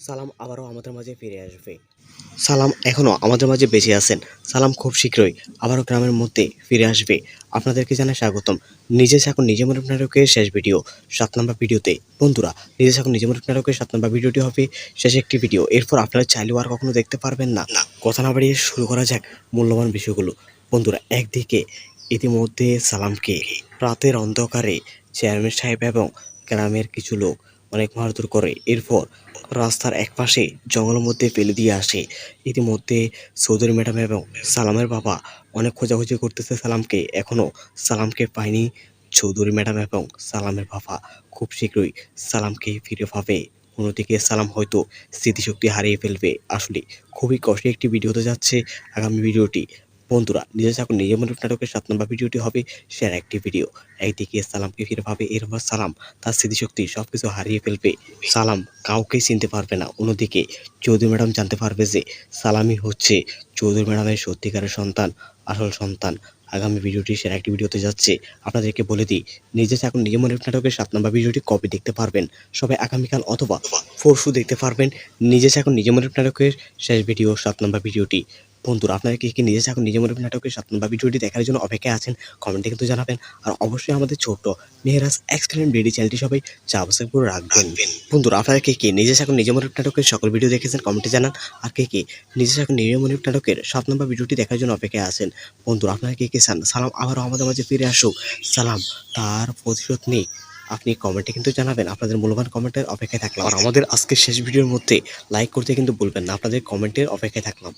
সালাম আবারও আমাদের মাঝে ফিরে আসবে। সালাম এখনও আমাদের মাঝে বেঁচে আছেন। সালাম খুব শীঘ্রই আবারও গ্রামের মধ্যে ফিরে আসবে। আপনাদেরকে জানাই স্বাগতম। নিজে থাকুন নিজে মনে নাটকের শেষ ভিডিও। সাত নম্বর ভিডিওতে। বন্ধুরা নিজে থাকুন নিজে মনে নাটকের সাত নম্বর ভিডিওটি হবে শেষ একটি ভিডিও। এরপর আপনারা চাইলেও আর কখনো দেখতে পারবেন না। কথা না বাড়িয়ে শুরু করা যাক মূল্যবান বিষয়গুলো। বন্ধুরা একদিকে ইতিমধ্যে সালামকে রাতের অন্ধকারে চেয়ারম্যান সাহেব এবং গ্রামের কিছু লোক অনেক মারধর করে। এরপর রাস্তার একপাশে জঙ্গলের মধ্যে ফেলে দিয়ে আসে। ইতিমধ্যে চৌধুরী ম্যাডাম এবং সালামের বাবা অনেক খোঁজাখুঁজি করতেছে সালামকে। এখনও সালামকে পায়নি চৌধুরী ম্যাডাম এবং সালামের বাবা। খুব শীঘ্রই সালামকে ফিরে পাবে। অন্যদিকে সালাম হয়তো স্মৃতিশক্তি হারিয়ে ফেলবে। আসলে খুবই কষ্টে একটি ভিডিও হতে যাচ্ছে। আগামী ভিডিওটি বন্ধুরা নিজে থাকুন নিজে মনে নাটকের সাত নম্বর ভিডিওটি হবে সেরা একটি ভিডিও। একদিকে সালামকে ফিরে পাবে এরপর সালাম তার স্মৃতিশক্তি সব কিছু হারিয়ে ফেলবে। সালাম কাউকেই চিনতে পারবে না। অন্যদিকে চৌধুরী ম্যাডাম জানতে পারবে যে সালামই হচ্ছে চৌধুরী ম্যাডামের সত্যিকারের সন্তান, আসল সন্তান। আগামী ভিডিওটি সেরা একটি ভিডিওতে যাচ্ছে। আপনাদেরকে বলে দিই নিজে থাকুন নিজে মনে নাটকের সাত নম্বর ভিডিওটি কবে দেখতে পারবেন? সবাই আগামীকাল অথবা পরশু দেখতে পারবেন। নিজে থাকুন নিজে মনে নাটকের শেষ ভিডিও, সাত নম্বর ভিডিওটি। বন্ধুরা আপনারা কি কি নিজে থাকুন নিজের মনে নাটকের সাত নম্বর ভিডিওটি দেখার জন্য অপেক্ষায় আছেন কমেন্টে কিন্তু জানাবেন। আর অবশ্যই আমাদের ছোট্ট মেহরাজ এক্সক্লেম বিডি চ্যানেলটি সবাই সাবস্ক্রাইব করে রাখবেন। বন্ধুরা আপনারা কে কে নিজে থাকুন নিজে মনে নাটকের সকল ভিডিও দেখেছেন কমেন্টে জানান। আর কে কে নিজে থাকুন নিজে মনে নাটকের সাত নম্বর ভিডিওটি দেখার জন্য অপেক্ষায় আছেন বন্ধুরা আপনারা কে কে চান? সালাম আবারও আমাদের মাঝে ফিরে আসুক। সালাম তার প্রতিশোধ নেই। আপনি কমেন্টে কিন্তু জানাবেন আপনাদের মূল্যবান কমেন্টের অপেক্ষায় থাকলাম। আর আমাদের আজকের শেষ ভিডিওর মধ্যে লাইক করতে কিন্তু বলবেন না আপনাদের কমেন্টের অপেক্ষায় থাকলাম।